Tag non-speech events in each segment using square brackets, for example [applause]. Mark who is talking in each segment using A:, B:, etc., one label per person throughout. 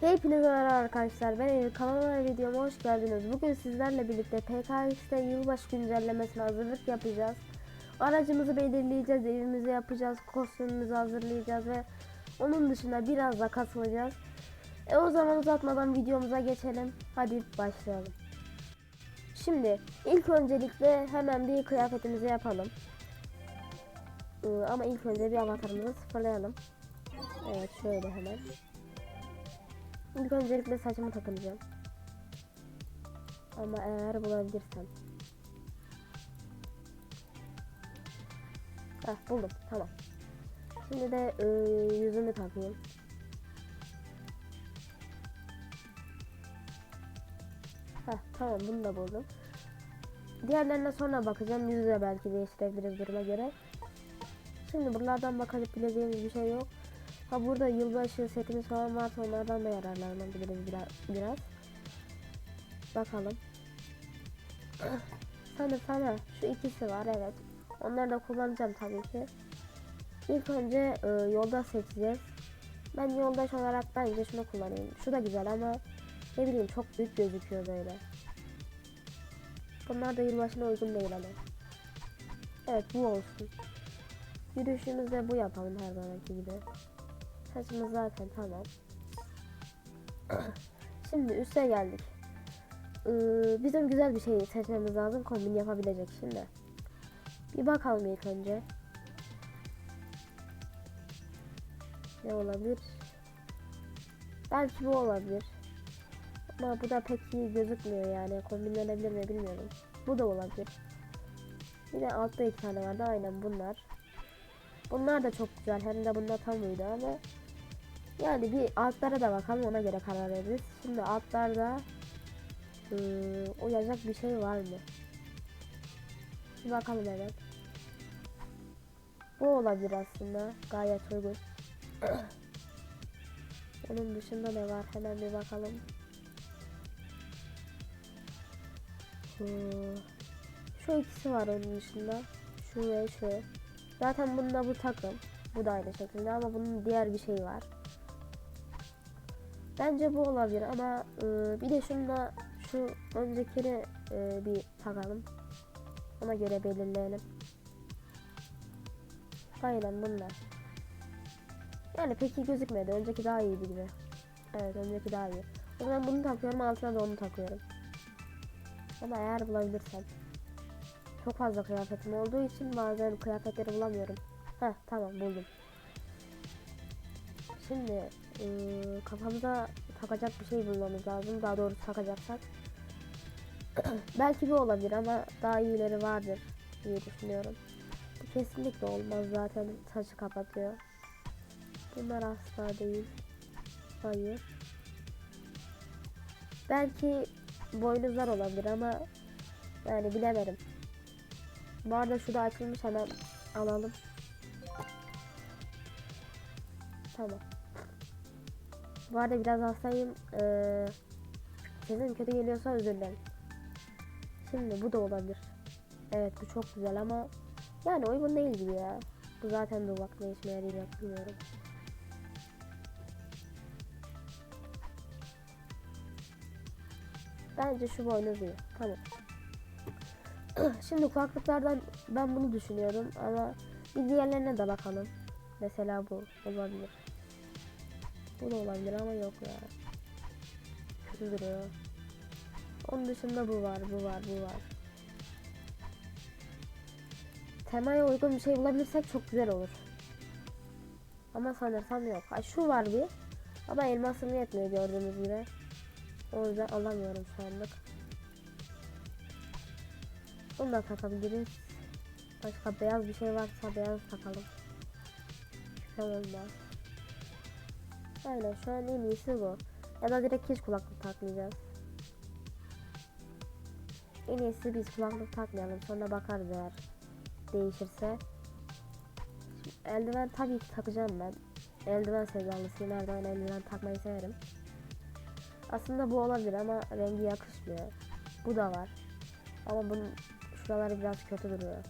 A: Hepinize merhaba arkadaşlar. Ben Eylül. Kanalıma ve videoma hoş geldiniz. Bugün sizlerle birlikte PKX'te yılbaşı güncellemesine hazırlık yapacağız. Aracımızı belirleyeceğiz, evimizi yapacağız, kostümümüzü hazırlayacağız ve onun dışında biraz da kasılacağız. E o zaman uzatmadan videomuza geçelim. Hadi başlayalım. Şimdi ilk öncelikle hemen bir kıyafetimizi yapalım. Ee, ama ilk önce bir avatarımızı sıfırlayalım. Evet şöyle hemen. İlk öncelikle saçımı takınacağım. Ama eğer bulabilirsem. Heh buldum tamam. Şimdi de e, yüzümü takayım. Heh tamam bunu da buldum. Diğerlerine sonra bakacağım. Yüzü de belki değiştirebiliriz duruma göre. Şimdi buralardan bakıp bileceğimiz bir şey yok. Ha burada yılbaşı setimiz falan varsa onlardan da yararlanabiliriz biraz. biraz. Bakalım. [coughs] Sanırsam ha, şu ikisi var evet. Onları da kullanacağım tabii ki. İlk önce e, yoldaş seçeceğiz. Ben yoldaş olarak bence şunu kullanayım. Şu da güzel ama ne bileyim çok büyük gözüküyor böyle. Bunlar da yılbaşına uygun değil ama. Evet bu olsun. Yürüyüşümüzde bu yapalım her zamanki gibi. Saçımız zaten tamam. Şimdi üste geldik. Ee, bizim güzel bir şey seçmemiz lazım kombin yapabilecek şimdi. Bir bakalım ilk önce. Ne olabilir? Belki bu olabilir. Ama bu da pek iyi gözükmüyor yani. Kombinlenebilir mi bilmiyorum. Bu da olabilir. Yine altta iki tane vardı. Aynen bunlar. Bunlar da çok güzel. Hem de bunlar tam uydu ama yani bir altlara da bakalım ona göre karar veririz. Şimdi altlarda ıı, uyacak bir şey var mı? Bir bakalım hemen. Bu olabilir aslında. Gayet uygun. [clears throat] Onun dışında ne var? Hemen bir bakalım. Şu ikisi var onun dışında. Şu ve şu. Zaten bunda bu takım. Bu da aynı şekilde ama bunun diğer bir şeyi var. Bence bu olabilir ama e, bir de şunda şu öncekini e, bir takalım. Ona göre belirleyelim. Aynen bunlar. Yani pek iyi gözükmedi. Önceki daha iyiydi gibi. Evet önceki daha iyi. O zaman bunu takıyorum altına da onu takıyorum. Ama eğer bulabilirsem. Çok fazla kıyafetim olduğu için bazen kıyafetleri bulamıyorum. Heh tamam buldum. Şimdi e, kafamıza takacak bir şey bulmamız lazım. Daha doğrusu takacaksak. [clears throat] Belki bu olabilir ama daha iyileri vardır diye düşünüyorum. Bu kesinlikle olmaz zaten saçı kapatıyor. Bunlar asla değil. Hayır. Belki boynuzlar olabilir ama yani bilemedim. Bu arada şu da açılmış hemen alalım. Tamam. Bu arada biraz hastayım. Ee, sesim kötü geliyorsa özür dilerim. Şimdi bu da olabilir. Evet bu çok güzel ama yani uygun değil gibi ya. Bu zaten dur bak ne işime yarayacak. Bence şu boynuz iyi. Tamam. [clears throat] Şimdi kulaklıklardan ben bunu düşünüyorum ama bir diğerlerine de bakalım. Mesela bu olabilir. Bu da olabilir ama yok ya. Kötü duruyor. Onun dışında bu var, bu var, bu var. Temaya uygun bir şey bulabilirsek çok güzel olur. Ama sanırsam yok. Ha, şu var bir. Ama elmasım yetmiyor gördüğünüz gibi. O yüzden alamıyorum şu anlık. Bunu da takabiliriz. Başka beyaz bir şey varsa beyaz takalım. Şüphem olmaz. Aynen şu an en iyisi bu. Ya da direkt hiç kulaklık takmayacağız. En iyisi biz kulaklık takmayalım. Sonra bakarız eğer değişirse. Şimdi eldiven tabii ki takacağım ben. Eldiven sevdalısıyım. Her zaman eldiven takmayı severim. Aslında bu olabilir ama rengi yakışmıyor. Bu da var. Ama bunun şuraları biraz kötü duruyor.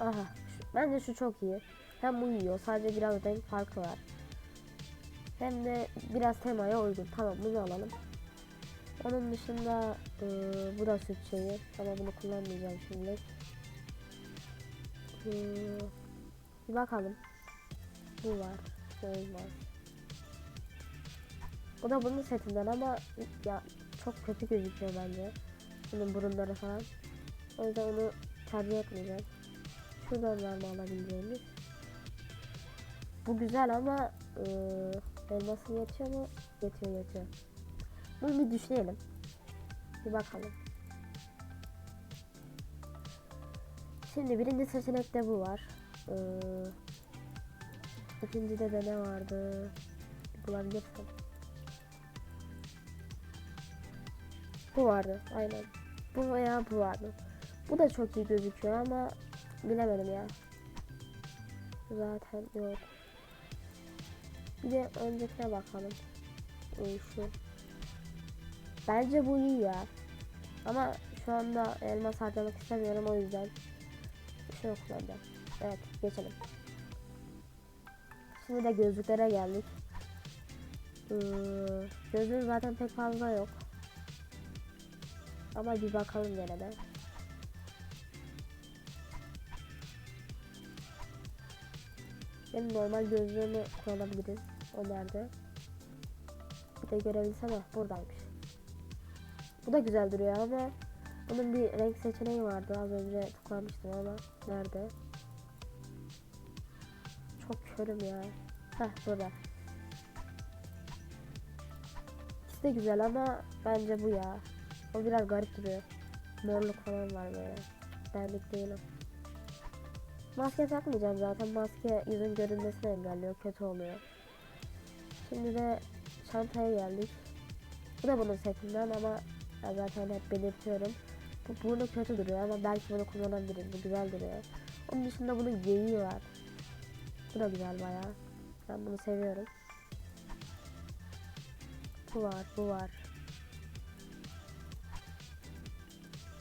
A: Aha. Şu, bence şu çok iyi. Hem uyuyor. Sadece biraz renk farkı var. Hem de biraz temaya uygun. Tamam bunu alalım. Onun dışında e, bu da süt şeyi. Ama bunu kullanmayacağım şimdi. E, bir bakalım. Bu var. Şey var. Bu da bunun setinden ama ya çok kötü gözüküyor bence. Bunun burunları falan. O yüzden onu tercih etmeyeceğim. Şuradan var mı alabileceğimiz? Bu güzel ama e, elması yetiyor mu? Yetiyor yetiyor. Bunu bir düşünelim. Bir bakalım. Şimdi birinci seçenekte bu var. Ee, ikincide de ne vardı? Bulabilirsem. Bu vardı aynen. Bu veya bu vardı. Bu da çok iyi gözüküyor ama bilemedim ya. Zaten yok. Bir de öncekine bakalım. Ee, şu. Bence bu iyi ya. Ama şu anda elmas harcamak istemiyorum o yüzden. Şunu kullanacağım. Evet geçelim. Şimdi de gözlüklere geldik. Ee, gözlüğüm zaten pek fazla yok. Ama bir bakalım gene de. Benim normal gözlüğümü kullanabiliriz. O nerede? Bir de görebilsem ah buradaymış. Bu da güzel duruyor ama bunun bir renk seçeneği vardı. Az önce tıklamıştım ama nerede? Çok körüm ya. Heh burada. İkisi de güzel ama bence bu ya. O biraz garip duruyor. Morluk falan var böyle. Benlik değil o. Maske takmayacağım zaten. Maske yüzün görünmesini engelliyor. Kötü oluyor. Şimdi de çantaya geldik. Bu da bunun setinden ama zaten hep belirtiyorum. Bu burnu kötü duruyor ama belki bunu kullanabiliriz. Bu güzel duruyor. Onun dışında bunun geyiği var. Bu da güzel bayağı. Ben bunu seviyorum. Bu var, bu var.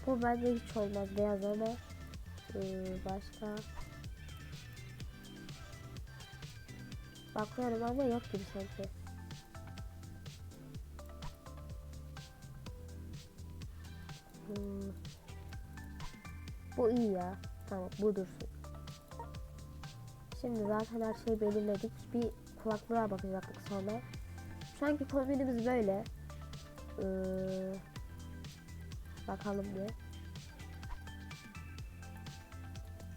A: Bu bence hiç olmaz beyaz ama ee, başka bakıyorum ama yok gibi sanki. Hmm. Bu iyi ya. Tamam bu dursun. Şimdi zaten her şeyi belirledik. Bir kulaklığa bakacaktık sonra. Şu anki kombinimiz böyle. Ee, bakalım bir.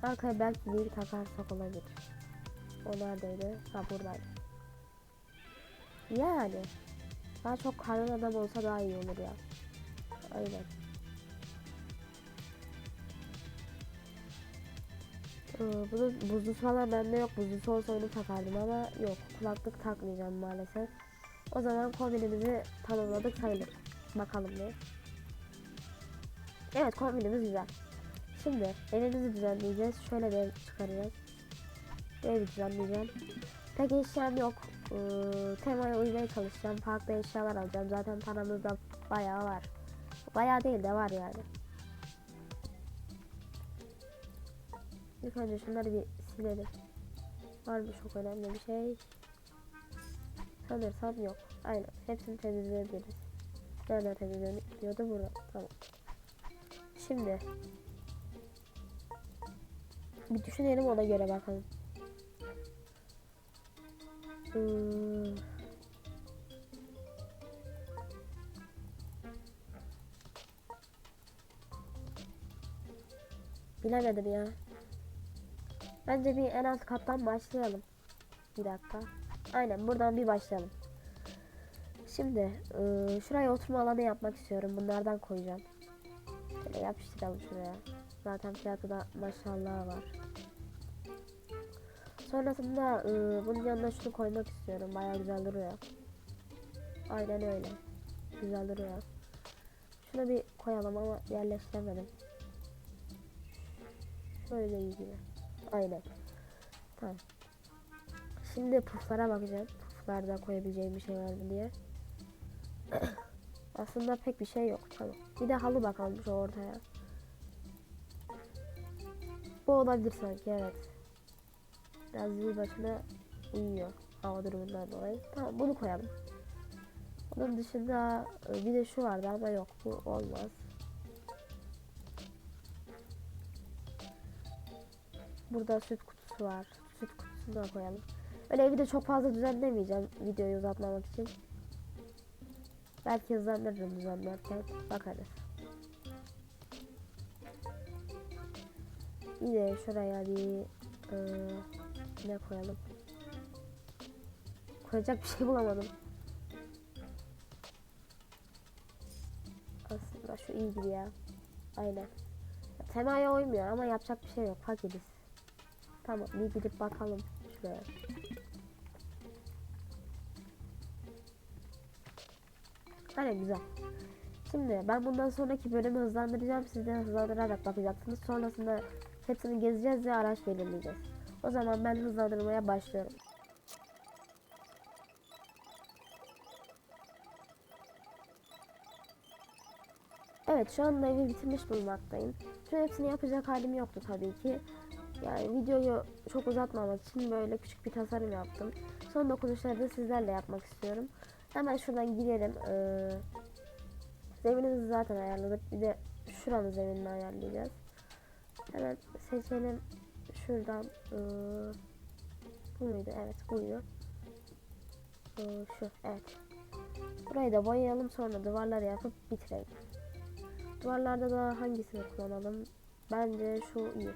A: Arkaya belki bir takarsak olabilir. O neredeydi? Ha buradaydı. Yani. Daha çok karın adam olsa daha iyi olur ya. Aynen. Ee, bunun buzlusu falan bende yok. Buzlusu olsa onu takardım ama yok. Kulaklık takmayacağım maalesef. O zaman kombinimizi tamamladık sayılır. Bakalım bir. Evet kombinimiz güzel. Şimdi evimizi düzenleyeceğiz. Şöyle bir çıkaracağız. Evi düzenleyeceğim. Pek eşyam yok. Ee, temaya uymaya çalışacağım. Farklı eşyalar alacağım. Zaten paramız da bayağı var. Bayağı değil de var yani. İlk önce şunları bir silelim. Var mı çok önemli bir şey? Sanırsam yok. Aynen. Hepsini temizleyebiliriz. Nerede temizleniyordu? Burada. Tamam. Şimdi bir düşünelim ona göre bakalım. Bilemedim ya. Bence bir en alt kattan başlayalım. Bir dakika. Aynen buradan bir başlayalım. Şimdi e, şuraya oturma alanı yapmak istiyorum. Bunlardan koyacağım. Şöyle yapıştıralım şuraya. Zaten fiyatı da maşallah var. Sonrasında e, bunun yanına şunu koymak istiyorum. Baya güzel duruyor. Aynen öyle. Güzel duruyor. Şunu bir koyalım ama yerleştiremedim. Şöyle gibi. Aynen. Tamam. Şimdi puflara bakacağım. Puflarda koyabileceğim bir şey var mı diye. [coughs] Aslında pek bir şey yok. Tamam. Bir de halı bakalım şu ortaya. Bu olabilir sanki evet. Biraz yılbaşına uyuyor hava durumundan dolayı. Tamam bunu koyalım. Onun dışında e, bir de şu vardı ama yok bu olmaz. Burada süt kutusu var. Süt kutusunu da koyalım. Öyle evi de çok fazla düzenlemeyeceğim videoyu uzatmamak için. Belki hızlandırırım düzenlerken bakarız. Bir de şuraya bir e, ne koyalım? Koyacak bir şey bulamadım. Aslında şu iyi gibi ya. Aynen. Ya, temaya uymuyor ama yapacak bir şey yok. Fakiriz. Tamam bir gidip bakalım şuraya. Aynen güzel. Şimdi ben bundan sonraki bölümü hızlandıracağım. Siz de hızlandırarak bakacaksınız. Sonrasında hepsini gezeceğiz ve araç belirleyeceğiz. O zaman ben hızlandırmaya başlıyorum. Evet şu anda evi bitirmiş bulunmaktayım. Şu hepsini yapacak halim yoktu tabii ki. Yani videoyu çok uzatmamak için böyle küçük bir tasarım yaptım. Son dokunuşları da sizlerle yapmak istiyorum. Hemen şuradan girelim. Ee, zeminimizi zaten ayarladık. Bir de şuranın zeminini ayarlayacağız. Hemen seçelim. Şuradan ee, bu muydu? Evet buydu. Ee, şu evet. Burayı da boyayalım sonra duvarları yapıp bitirelim. Duvarlarda da hangisini kullanalım? Bence şu iyi.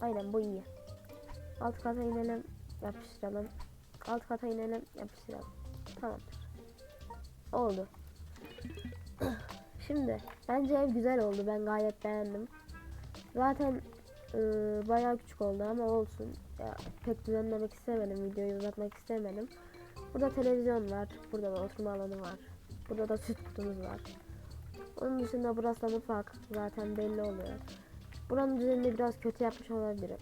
A: Aynen bu iyi. Alt kata inelim, yapıştıralım. Alt kata inelim, yapıştıralım. Tamamdır. Oldu. [clears throat] Şimdi bence ev güzel oldu. Ben gayet beğendim. Zaten e, bayağı küçük oldu ama olsun. Ya, pek düzenlemek istemedim. Videoyu uzatmak istemedim. Burada televizyon var. Burada da oturma alanı var. Burada da süt kutumuz var. Onun dışında burası da mutfak. Zaten belli oluyor. Buranın düzenini biraz kötü yapmış olabilirim.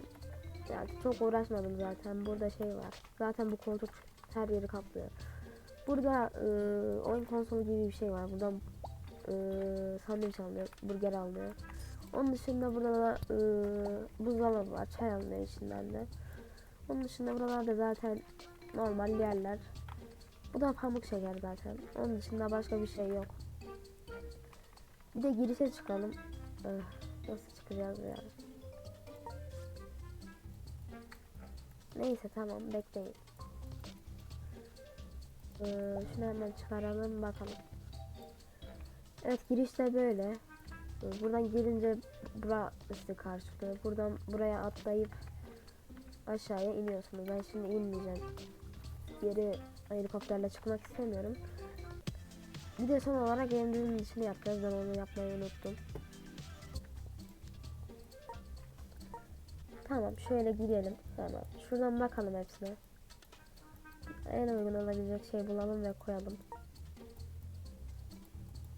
A: Yani çok uğraşmadım zaten. Burada şey var. Zaten bu koltuk her yeri kaplıyor. Burada e, oyun konsolu gibi bir şey var. Buradan e, sandviç alınıyor. Burger alınıyor. Onun dışında burada da e, buzdolabı var. Çay alınıyor içinden de. Onun dışında buralarda zaten normal yerler. Bu da pamuk şeker zaten. Onun dışında başka bir şey yok. Bir de girişe çıkalım. Öh, nasıl çıkacağız ya? Neyse tamam bekleyin. Ee, şunu hemen çıkaralım bakalım. Evet girişte böyle. Buradan girince bura sizi karşılıyor. Buradan buraya atlayıp aşağıya iniyorsunuz. Ben şimdi inmeyeceğim. Geri helikopterle çıkmak istemiyorum. Bir de son olarak evimizin dışını yapacağız. Ben onu yapmayı unuttum. Tamam şöyle gidelim hemen. Şuradan bakalım hepsine. En uygun olabilecek şey bulalım ve koyalım.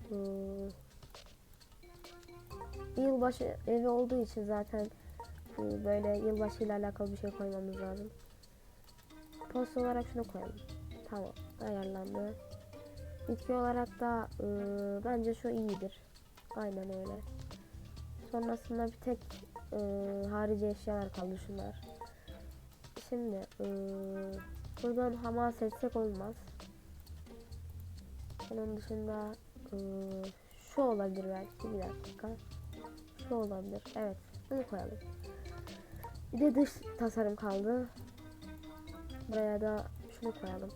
A: Hmm. Yılbaşı evi olduğu için zaten e, böyle yılbaşı ile alakalı bir şey koymamız lazım. Post olarak şunu koyalım. Tamam ayarlandı. Bitki olarak da e, bence şu iyidir. Aynen öyle. Sonrasında bir tek e, harici eşyalar kaldı şunlar. Şimdi e, buradan hamas etsek olmaz. Onun dışında e, şu olabilir belki bir dakika. Şu olabilir. Evet. Bunu koyalım. Bir de dış tasarım kaldı. Buraya da şunu koyalım.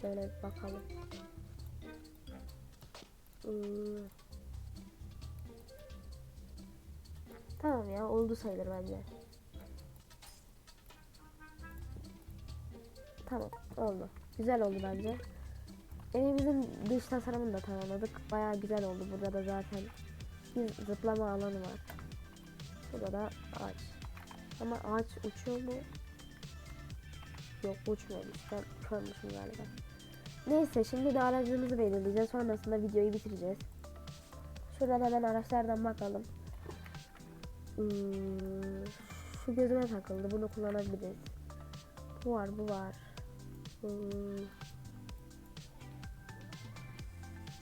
A: Şöyle bir bakalım. Hmm. Tamam ya oldu sayılır bence. Tamam oldu. Güzel oldu bence. Evimizin dış tasarımını da tamamladık. Bayağı güzel oldu. Burada da zaten bir zıplama alanı var. Burada da ağaç. Ama ağaç uçuyor mu? Yok uçmuyormuş. Ben körmüşüm galiba. Neyse şimdi de aracımızı belirleyeceğiz. Sonrasında videoyu bitireceğiz. Şuradan hemen araçlardan bakalım. Hmm, şu gözüme takıldı. Bunu kullanabiliriz. Bu var, bu var. Hmm.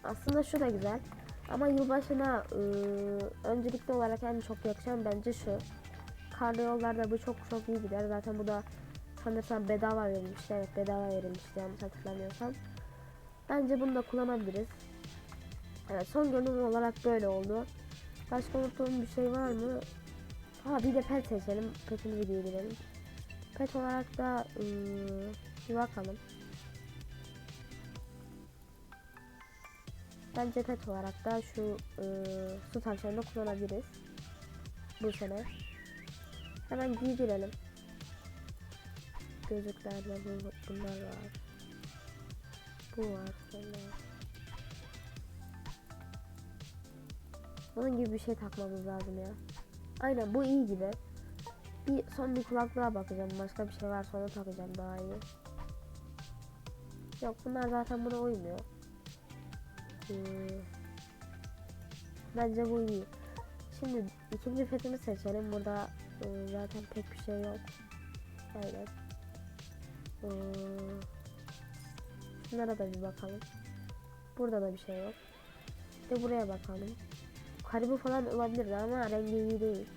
A: Aslında şu da güzel. Ama yılbaşına ıı, öncelikli olarak en çok yakışan bence şu. karlı yollarda bu çok çok iyi gider. Zaten bu da sanırsam bedava verilmişti. Evet bedava verilmişti yanlış hatırlamıyorsam. Bence bunu da kullanabiliriz. Evet son görünüm olarak böyle oldu. Başka unuttuğum bir şey var mı? Ha bir de pet seçelim. Petimizi giydirelim. Pet olarak da ıı, bir bakalım. Bence pet olarak da şu ıı, su tavşanını kullanabiliriz. Bu sene. Hemen giydirelim. Gözlüklerde bu, bunlar var. Bu var. Sonra. Bunun gibi bir şey takmamız lazım ya. Aynen bu iyi gibi. Bir son bir kulaklığa bakacağım. Başka bir şey varsa onu takacağım daha iyi. Yok bunlar zaten buna uymuyor. Ee, bence bu iyi. Şimdi ikinci petimi seçelim. Burada e, zaten pek bir şey yok. Aynen. Şunlara da bir bakalım. Burada da bir şey yok. De buraya bakalım. Karibu falan olabilir ama rengi iyi değil.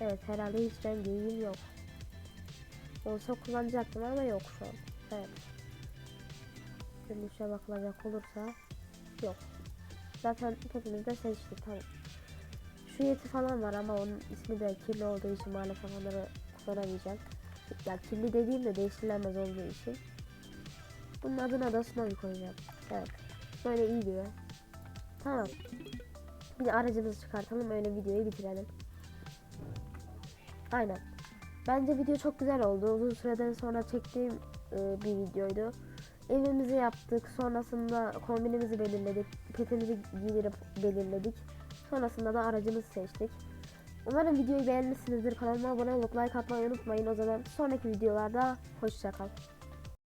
A: Evet herhalde hiç rengi iyi yok. Olsa kullanacaktım ama yok şu an. Evet. Görünüşe bakılacak olursa yok. Zaten hepimiz de seçtik tamam. Şu yeti falan var ama onun ismi de kirli olduğu için maalesef onları kullanamayacağım. Ya kirli dediğim de değiştirilemez olduğu için. Bunun adına da Snowy koyacağım. Evet. Böyle iyi diyor. Tamam. Bir aracımızı çıkartalım öyle videoyu bitirelim. Aynen. Bence video çok güzel oldu. Uzun süreden sonra çektiğim e, bir videoydu. Evimizi yaptık. Sonrasında kombinimizi belirledik. Petimizi giydirip belirledik. Sonrasında da aracımızı seçtik. Umarım videoyu beğenmişsinizdir. Kanalıma abone olup like atmayı unutmayın. O zaman sonraki videolarda hoşçakal.